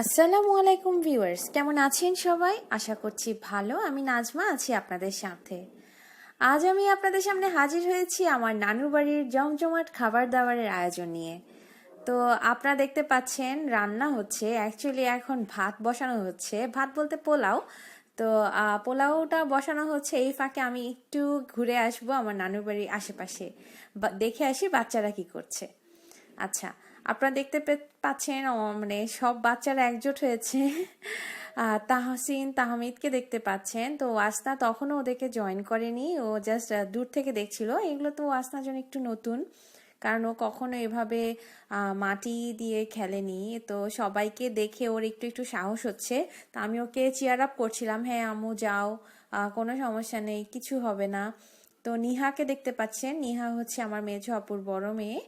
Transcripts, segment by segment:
আসসালামু আলাইকুম ভিউয়ার্স, কেমন আছেন সবাই? আশা করছি ভালো। আমি নাজমা আছি আপনাদের সাথে। আজ আমি আপনাদের সামনে হাজির হয়েছি আমার নানুর বাড়ির জমজমাট খাবার দাবারের আয়োজন নিয়ে। তো আপনারা দেখতে পাচ্ছেন, রান্না হচ্ছে। অ্যাকচুয়ালি এখন ভাত বসানো হচ্ছে। ভাত বলতে পোলাও। তো পোলাওটা বসানো হচ্ছে। এই ফাঁকে আমি একটু ঘুরে আসব আমার নানুর বাড়ির আশেপাশে। দেখে আসি বাচ্চারা কি করছে। আচ্ছা আপনারা দেখতে পাচ্ছেন মানে সব বাচ্চারা একজোট হয়েছে। তাহসিন, তাহমিদকে দেখতে পাচ্ছেন। তো ওয়াসনা তখনও ওদেরকে জয়েন করেনি। ও জাস্ট দূর থেকে দেখছিল। এগুলো তো ওয়াসনার জন্য একটু নতুন। কারণ ও কখনো এভাবে মাটি দিয়ে খেলেনি। তো সবাইকে দেখে ওর একটু একটু সাহস হচ্ছে। তো আমি ওকে চেয়ার আপ করছিলাম হ্যাঁ আম্মু, যাও। কোনো সমস্যা নেই, কিছু হবে না। তো নিহাকে দেখতে পাচ্ছেন। নিহা হচ্ছে আমার মেঝো অপুর বড় মেয়ে।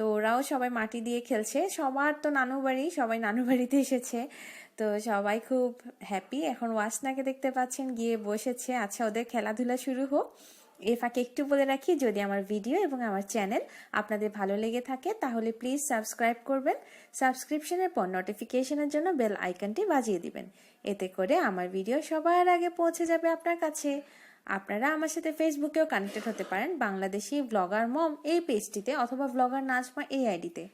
তো ওরাও সবাই মাটি দিয়ে খেলছে। সবার তো নানু বাড়ি, সবাই নানু বাড়িতে এসেছে। তো সবাই খুব হ্যাপি এখন ওয়াসনাকে দেখতে পাচ্ছেন, গিয়ে বসেছে। আচ্ছা ওদের খেলাধুলা শুরু হোক। এ ফাঁকে একটু বলে রাখি, যদি আমার ভিডিও এবং আমার চ্যানেল আপনাদের ভালো লেগে থাকে, তাহলে প্লিজ সাবস্ক্রাইব করবেন। সাবস্ক্রিপশনের পর নোটিফিকেশনের জন্য বেল আইকনটি বাজিয়ে দিবেন। এতে করে আমার ভিডিও সবার আগে পৌঁছে যাবে আপনার কাছে। আপনারা আমার সাথে ফেসবুকেও কানেক্টেড হতে পারেন। বাংলাদেশি ব্লগার মম এই পেজটিতে অথবা ব্লগার নাজমা এই আইডিতে।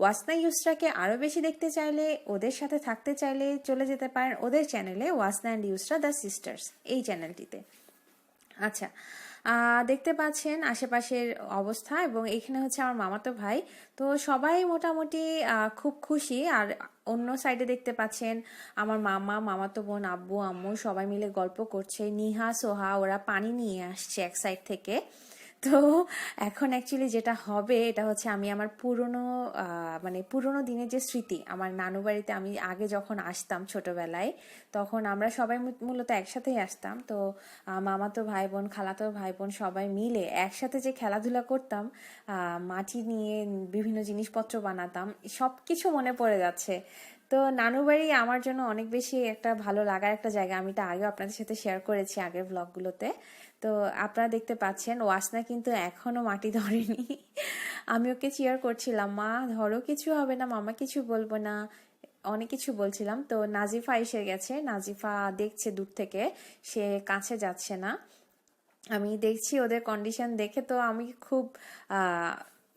ওয়াসনা ইউসরাকে আরও বেশি দেখতে চাইলে, ওদের সাথে থাকতে চাইলে চলে যেতে পারেন ওদের চ্যানেলে Wasna and Yusra the sisters এই চ্যানেলটিতে আচ্ছা দেখতে পাচ্ছেন আশেপাশের অবস্থা এবং এখানে হচ্ছে আমার মামাতো ভাই। তো সবাই মোটামুটি খুব খুশি। আর অন্য সাইডে দেখতে পাচ্ছেন আমার মামা, মামাতো বোন, আব্বু, আম্মু সবাই মিলে গল্প করছে। নিহা, সোহা, ওরা পানি নিয়ে আসছে এক সাইড থেকে। তো এখন অ্যাকচুয়ালি যেটা হবে এটা হচ্ছে আমি আমার পুরনো মানে পুরনো দিনের যে স্মৃতি আমার নানু বাড়িতে আমি আগে যখন আসতাম ছোটবেলায় তখন আমরা সবাই মূলত একসাথেই আসতাম। তো আহ, মামাতো ভাই বোন খালাতো ভাই বোন সবাই মিলে একসাথে যে খেলাধুলা করতাম মাটি নিয়ে বিভিন্ন জিনিসপত্র বানাতাম সব কিছু মনে পড়ে যাচ্ছে। তো নানু বাড়ি আমার জন্য অনেক বেশি একটা ভালো লাগার একটা জায়গা আমি এটা আগেও আপনাদের সাথে শেয়ার করেছি আগের ব্লগগুলোতে তো আপনারা দেখতে পাচ্ছেন, ওয়াসনা কিন্তু এখনও মাটি ধরেনি। আমি ওকে চেয়ার করছিলাম, মা, ধরো কিছু হবে না, মামা কিছু বলব না। অনেক কিছু বলছিলাম। তো নাজিফা এসে গেছে, নাজিফা দেখছে দূর থেকে, সে কাছে যাচ্ছে না। আমি দেখছি ওদের কন্ডিশন দেখে তো আমি খুব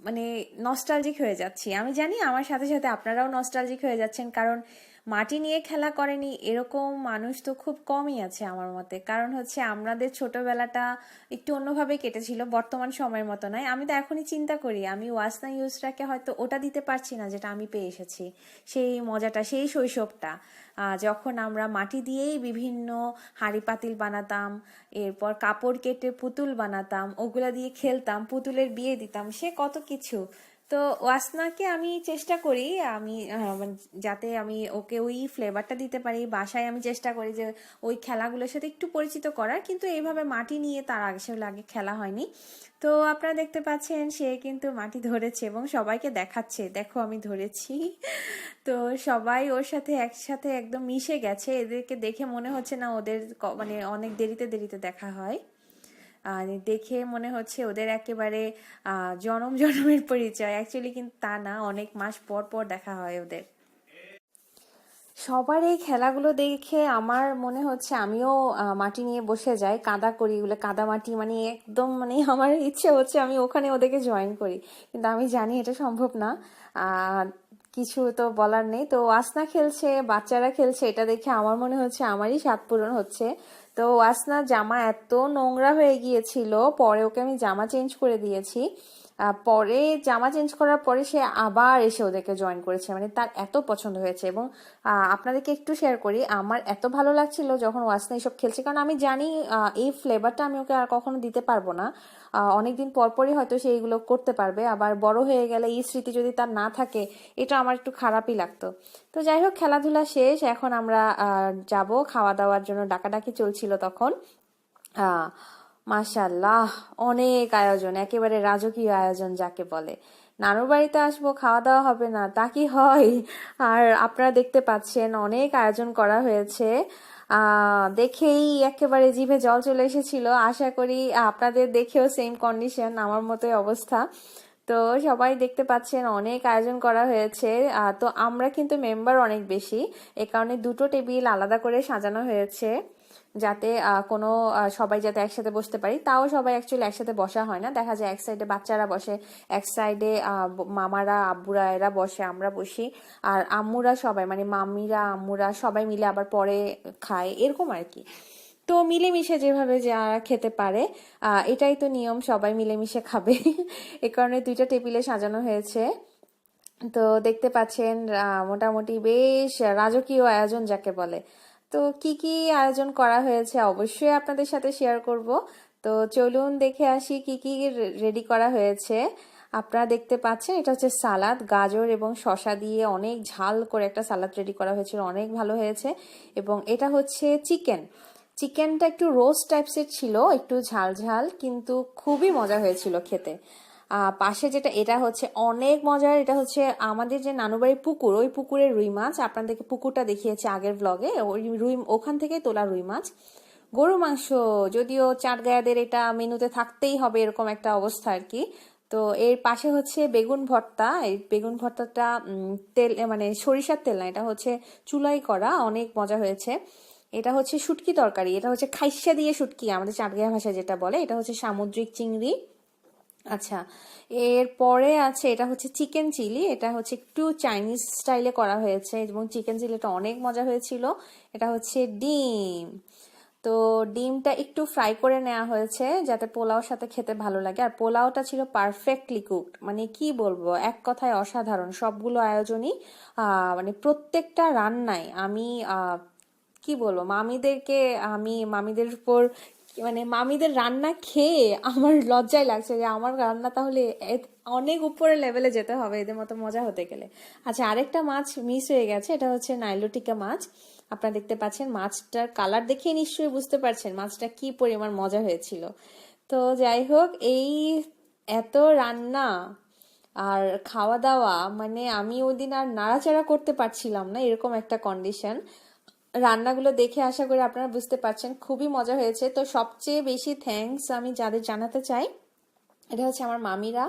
মানে নস্টালজিক হয়ে যাচ্ছি। আমি জানি আমার সাথে সাথে আপনারাও নস্টালজিক হয়ে যাচ্ছেন, কারণ মাটি নিয়ে খেলা করেনি, এরকম মানুষ তো খুব কমই আছে আমার মতে। কারণ হচ্ছে আমাদের ছোটবেলাটা একটু অন্যভাবে কেটেছিল, বর্তমান সময়ের মতো নয়। আমি তো এখনই চিন্তা করি, আমি ওয়াসনা ইউসরাকে হয়তো ওটা দিতে পারছি না যেটা আমি পেয়ে এসেছি, সেই মজাটা, সেই শৈশবটা। যখন আমরা মাটি দিয়েই বিভিন্ন হাঁড়ি পাতিল বানাতাম, এরপর কাপড় কেটে পুতুল বানাতাম, ওগুলা দিয়ে খেলতাম, পুতুলের বিয়ে দিতাম, সে কত কিছু। তো ওয়াসনাকে আমি চেষ্টা করি, আমি মানে যাতে আমি ওকে ওই ফ্লেভারটা দিতে পারি, বাসায় আমি চেষ্টা করি যে ওই খেলাগুলোর সাথে একটু পরিচিত করার, কিন্তু এইভাবে মাটি নিয়ে তার আগে সেগুলো আগে খেলা হয়নি। তো আপনারা দেখতে পাচ্ছেন, সে কিন্তু মাটি ধরেছে এবং সবাইকে দেখাচ্ছে, দেখো আমি ধরেছি। তো সবাই ওর সাথে একসাথে একদম মিশে গেছে, এদেরকে দেখে মনে হচ্ছে না ওদের মানে অনেক দেরিতে দেরিতে দেখা হয়। দেখে মনে হচ্ছে ওদের একেবারে জনম জনমের পরিচয়। অ্যাকচুয়ালি কিন্তু তা না, অনেক মাস পর পর দেখা হয় ওদের। সবার এই খেলাগুলো দেখে আমার মনে হচ্ছে আমিও মাটি নিয়ে বসে যাই, কাদা করি এগুলো, কাদা মাটি মানে একদম মানে আমার ইচ্ছে হচ্ছে আমি ওখানে ওদেরকে জয়েন করি। কিন্তু আমি জানি এটা সম্ভব না। কিছু তো বলার নেই। তো আসনা খেলছে, বাচ্চারা খেলছে, এটা দেখে আমার মনে হচ্ছে আমারই স্বাদ পূরণ হচ্ছে। তো ওয়াসনার জামা এত নোংরা হয়ে গিয়েছিল পরে ওকে আমি জামা চেঞ্জ করে দিয়েছি। পরে জামা চেঞ্জ করার পরে সে আবার এসে ওদেরকে জয়েন করেছে। মানে তার এত পছন্দ হয়েছে এবং আপনাদেরকে একটু শেয়ার করি, আমার এত ভালো লাগছিল যখন ওয়াসনা এইসব খেলছে। কারণ আমি জানি এই ফ্লেভারটা আমি ওকে আর কখনো দিতে পারব না। অনেকদিন পর পরই হয়তো সে এইগুলো করতে পারবে। আবার বড় হয়ে গেলে এই স্মৃতি যদি তার না থাকে, এটা আমার একটু খারাপই লাগতো। তো যাই হোক, খেলাধুলা শেষ। এখন আমরা যাব। খাওয়া দাওয়ার জন্য ডাকাডাকি চলছিল তখন। মাশাল্লাহ অনেক আয়োজন, একেবারে রাজকীয় আয়োজন যাকে বলে। নানুর বাড়িতে আসব, খাওয়া দাওয়া হবে না, তা কি হয়? আর আপনারা দেখতে পাচ্ছেন, অনেক আয়োজন করা হয়েছে। দেখেই একেবারে জিভে জল চলে এসেছিল। আশা করি আপনাদের দেখেও সেম কন্ডিশন আমার মতোই অবস্থা। তো সবাই দেখতে পাচ্ছেন, অনেক আয়োজন করা হয়েছে। তো আমরা কিন্তু মেম্বার অনেক বেশি। এ কারণে দুটো টেবিল আলাদা করে সাজানো হয়েছে। যাতে কোনো সবাই যাতে একসাথে বসতে পারি। তাও সবাই অ্যাকচুয়ালি একসাথে বসা হয় না। দেখা যায় এক সাইডে বাচ্চারা বসে, এক সাইডে মামারা, আব্বুরা, এরা বসে, আমরা বসি। আর আম্মুরা সবাই মানে মাম্মিরা আম্মুরা সবাই মিলে আবার পরে খায়, এরকম আর কি। তো মিলেমিশে যেভাবে যারা খেতে পারে এটাই তো নিয়ম, সবাই মিলেমিশে খাবে। এ কারণে দুইটা টেবিলে সাজানো হয়েছে। তো দেখতে পাচ্ছেন মোটামুটি বেশ রাজকীয় আয়োজন যাকে বলে। তো কি কি আয়োজন করা হয়েছে অবশ্যই আপনাদের সাথে শেয়ার করব। তো চলুন দেখে আসি কি কি রেডি করা হয়েছে। আপনারা দেখতে পাচ্ছেন এটা হচ্ছে সালাদ, গাজর এবং শশা দিয়ে অনেক ঝাল করে একটা সালাদ রেডি করা হয়েছিল, অনেক ভালো হয়েছে। এবং এটা হচ্ছে চিকেন। চিকেনটা একটু রোস্ট টাইপসের ছিল, একটু ঝাল ঝাল, কিন্তু খুবই মজা হয়েছিল খেতে। পাশে যেটা, এটা হচ্ছে অনেক মজার, এটা হচ্ছে আমাদের যে নানুবাড়ির পুকুর, ওই পুকুরের রুই মাছ। আপনাদেরকে পুকুরটা দেখিয়েছি আগের ব্লগে ওই রুই, ওখান থেকে তোলা রুই মাছ। গরু মাংস, যদিও চাটগায়াদের এটা মেনুতে থাকতেই হবে এরকম একটা অবস্থা আর কি। তো এর পাশে হচ্ছে বেগুন ভর্তা। এই বেগুন ভর্তাটা তেল মানে সরিষার তেল না, এটা হচ্ছে চুলাই করা, অনেক মজা হয়েছে। এটা হচ্ছে শুটকি তরকারি, এটা হচ্ছে খাইসা দিয়ে শুটকি, আমাদের চাটগাঁয়া ভাষায় যেটা বলে। এটা হচ্ছে সামুদ্রিক চিংড়ি। আচ্ছা এরপরে আছে, এটা হচ্ছে চিকেন চিলি, এটা হচ্ছে একটু চাইনিজ স্টাইলে করা হয়েছে এবং চিকেন চিলিটা অনেক মজা হয়েছিল, এটা হচ্ছে ডিম। তো ডিমটা একটু ফ্রাই করে নেওয়া হয়েছে যাতে পোলাওর সাথে খেতে ভালো লাগে, আর পোলাওটা ছিল পারফেক্টলি কুকড মানে কি বলব, এক কথায় অসাধারণ, সবগুলো আয়োজনই মানে প্রত্যেকটা রান্নায় আমি কি বলব, মামিদেরকে, আমি মামিদের উপর মানে মামিদের রান্না খেয়ে আমার লজ্জায় লাগছে যে আমার রান্না তাহলে অনেক উপরে লেভেলে যেতে হবে, এদের মতো মজা হতে গেলে। আচ্ছা আরেকটা মাছ মিস হয়ে গেছে, এটা হচ্ছে নাইলোটিকা মাছ। আপনারা দেখতে পাচ্ছেন মাছটার কালার দেখে নিশ্চয়ই বুঝতে পারছেন মাছটা কি পরিমাণ মজা হয়েছিল। তো যাই হোক, এই এত রান্না আর খাওয়া দাওয়া মানে আমি ওই দিন আর নাড়াচাড়া করতে পারছিলাম না, এরকম একটা কন্ডিশন রান্নাগুলো দেখে আশা করি আপনারা বুঝতে পারছেন। খুবই মজা হয়েছে। তো সবচেয়ে বেশি থ্যাঙ্কস আমি যাদের জানাতে চাই, এটা হচ্ছে আমার মামিরা।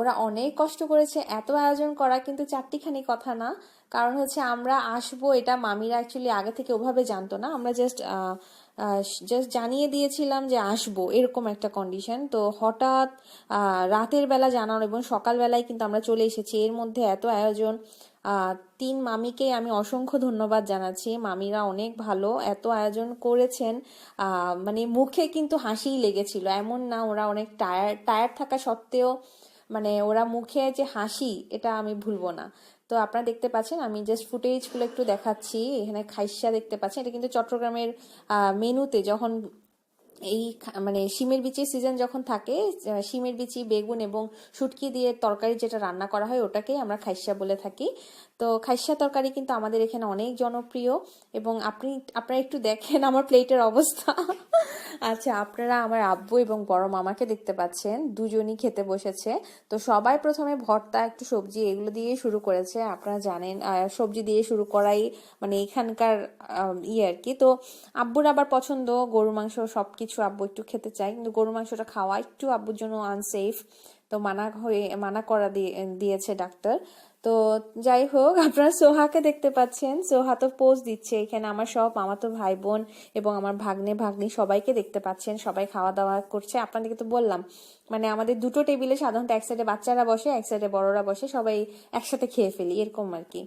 ওরা অনেক কষ্ট করেছে। এত আয়োজন করা কিন্তু চারটিখানি কথা না। কারণ হচ্ছে আমরা আসব, এটা মামিরা অ্যাকচুয়ালি আগে থেকে ওভাবে জানতো না। আমরা জাস্ট জাস্ট জানিয়ে দিয়েছিলাম যে আসব, এরকম একটা কন্ডিশন তো হঠাৎ রাতের বেলা জানানো এবং সকালবেলায় কিন্তু আমরা চলে এসেছি। এর মধ্যে এত আয়োজন তিন মামিকে আমি অসংখ্য ধন্যবাদ জানাচ্ছি। মামিরা অনেক ভালো, এত আয়োজন করেছেন মানে মুখে কিন্তু হাসিই লেগেছিল। এমন না ওরা অনেক টায়ার টায়ার থাকা সত্ত্বেও মানে ওরা মুখে যে হাসি, এটা আমি ভুলবো না। তো আপনারা দেখতে পাচ্ছেন, আমি জাস্ট ফুটেজগুলো একটু দেখাচ্ছি। এখানে খাইসা দেখতে পাচ্ছেন, এটা কিন্তু চট্টগ্রামের মেনুতে যখন এই মানে শিমের বিচির সিজন যখন থাকে শিমের বিচি, বেগুন এবং শুটকি দিয়ে তরকারি যেটা রান্না করা হয়, ওটাকেই আমরা খাইসা বলে থাকি। তো খাইসা তরকারি কিন্তু আমাদের এখানে অনেক জনপ্রিয় এবং আপনি, আপনারা একটু দেখেন আমার প্লেটের অবস্থা। আচ্ছা আপনারা আমার আব্বু এবং বড় মামাকে দেখতে পাচ্ছেন, দুজনই খেতে বসেছে। তো সবাই প্রথমে ভর্তা, একটু সবজি এগুলো দিয়ে শুরু করেছে, আপনারা জানেন সবজি দিয়ে শুরু করাই মানে এখানকার ইয়ে আর কি তো আব্বুর আবার পছন্দ গরু মাংস সব কিছু আব্বু একটু খেতে চায়, কিন্তু গরু মাংসটা খাওয়া একটু আব্বুর জন্য আনসেফ তো মানা হয়ে, মানা করা দিয়ে, দিয়েছে ডাক্তার। তো যাই হোক, আপনারা সোহাকে দেখতে পাচ্ছেন। সোহা তো পোজ দিচ্ছে। এখানে আমার সব মামাতো ভাই বোন এবং আমার ভাগ্নে, ভাগ্নি সবাইকে দেখতে পাচ্ছেন। সবাই খাওয়া দাওয়া করছে। আপনাদেরকে তো বললাম মানে আমাদের দুটো টেবিলে সাধারণত এক সাইডে বাচ্চারা বসে, এক সাইডে বড়রা বসে, সবাই একসাথে খেয়ে ফেলি, এরকম আর কি।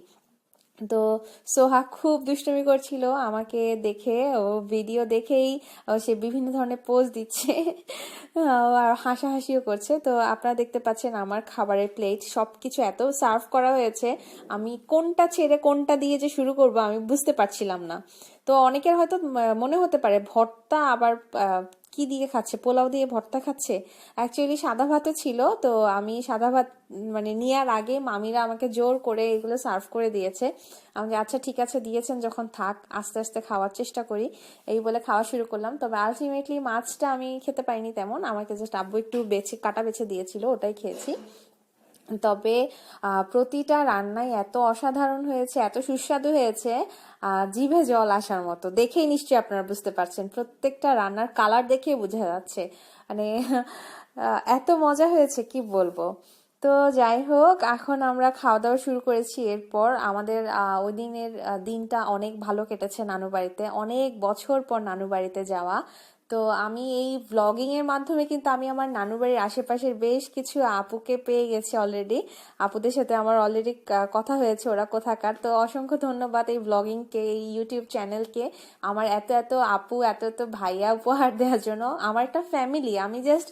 তো সোহা খুব দুষ্টুমি করছিল আমাকে দেখে, ও ভিডিও দেখেই সে বিভিন্ন ধরনের পোজ দিচ্ছে আর হাসাহাসিও করছে। তো আপনারা দেখতে পাচ্ছেন আমার খাবারের প্লেট সব কিছু এত সার্ভ করা হয়েছে, আমি কোনটা ছেড়ে কোনটা দিয়ে যে শুরু করব আমি বুঝতে পারছিলাম না। তো অনেকের হয়তো মনে হতে পারে ভর্তা আবার কি দিয়ে খাচ্ছে? পোলাও দিয়ে ভর্তা খাচ্ছে? অ্যাকচুয়ালি সাদা ভাতও ছিল, তো আমি সাদা ভাত মানে নেওয়ার আগে মামিরা আমাকে জোর করে এগুলো সার্ভ করে দিয়েছে। আমি আচ্ছা ঠিক আছে, দিয়েছেন, যখন থাক, আস্তে আস্তে খাওয়ার চেষ্টা করি। এই বলে খাওয়া শুরু করলাম। তবে আলটিমেটলি মাছটা আমি খেতে পাইনি তেমন। আমাকে জাস্ট আব্বু একটু বেছে, কাটা বেছে দিয়েছিল, ওটাই খেয়েছি। তবে প্রতিটা রান্নাই এত অসাধারণ হয়েছে, এত সুস্বাদু হয়েছে জিভে জল আসার মতো। দেখেই নিশ্চয়ই আপনারা বুঝতে পারছেন, প্রত্যেকটা রান্নার কালার দেখে বোঝা যাচ্ছে। মানে এত মজা হয়েছে, কি বলব? তো যাই হোক, এখন আমরা খাওয়া দাওয়া শুরু করেছি। এরপর আমাদের ওই দিনের দিনটা অনেক ভালো কেটেছে নানু বাড়িতে। অনেক বছর পর নানু বাড়িতে যাওয়া। তো আমি এই ব্লগিং এর মাধ্যমে কিন্তু আমি আমার নানু বাড়ির আশেপাশের বেশ কিছু আপুকে পেয়ে গেছি অলরেডি আপুদের সাথে আমার অলরেডি কথা হয়েছে, ওরা কোথাকার। তো অসংখ্য ধন্যবাদ এই ব্লগিংকে এই ইউটিউব চ্যানেলকে আমার এত এত আপু, এত এত ভাইয়া উপহার দেওয়ার জন্য। আমার একটা ফ্যামিলি আমি জাস্ট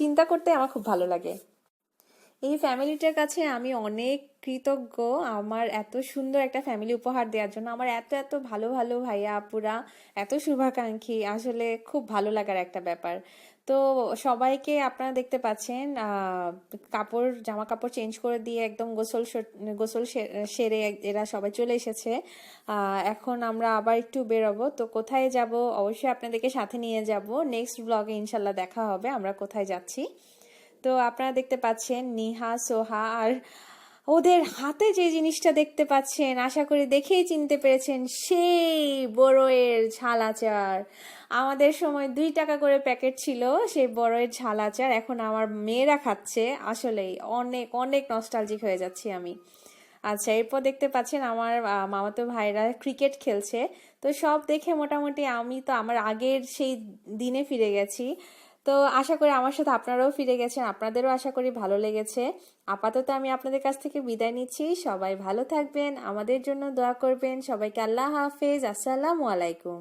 চিন্তা করতে আমার খুব ভালো লাগে। এই ফ্যামিলিটার কাছে আমি অনেক কৃতজ্ঞ। আমার এত সুন্দর একটা ফ্যামিলি উপহার দেওয়ার জন্য। আমার এত এত ভালো ভালো ভাইয়া, আপুরা, এত শুভাকাঙ্ক্ষী। আসলে খুব ভালো লাগার একটা ব্যাপার। তো সবাইকে আপনারা দেখতে পাচ্ছেন কাপড় জামা কাপড় চেঞ্জ করে দিয়ে একদম গোসল গোসল সেরে এরা সবাই চলে এসেছে। এখন আমরা আবার একটু বেরোবো। তো কোথায় যাব? অবশ্যই আপনাদেরকে সাথে নিয়ে যাব। নেক্সট ব্লগে ইনশাল্লাহ দেখা হবে। আমরা কোথায় যাচ্ছি? তো আপনারা দেখতে পাচ্ছেন নিহা, সোহা আর ওদের হাতে যে জিনিসটা দেখতে পাচ্ছেন, আশা করি দেখেই চিনতে পেরেছেন, সেই বড়য়ের ঝাল আচার। আমাদের সময় দুই টাকা করে প্যাকেট ছিল, সেই বড়য়ের ঝাল আচার এখন আমার মেয়েরা খাচ্ছে। আসলেই অনেক অনেক নস্টালজিক হয়ে যাচ্ছি আমি। আচ্ছা এরপর দেখতে পাচ্ছেন আমার মামাতো ভাইরা ক্রিকেট খেলছে। তো সব দেখে মোটামুটি আমি তো আমার আগের সেই দিনে ফিরে গেছি। তো আশা করি আমার সাথে আপনারাও ফিরে গেছেন, আপনাদেরও আশা করি ভালো লেগেছে। আপাতত আমি আপনাদের কাছ থেকে বিদায় নিচ্ছি, সবাই ভালো থাকবেন, আমাদের জন্য দোয়া করবেন, সবাইকে আল্লাহ হাফেজ, আসসালামু আলাইকুম।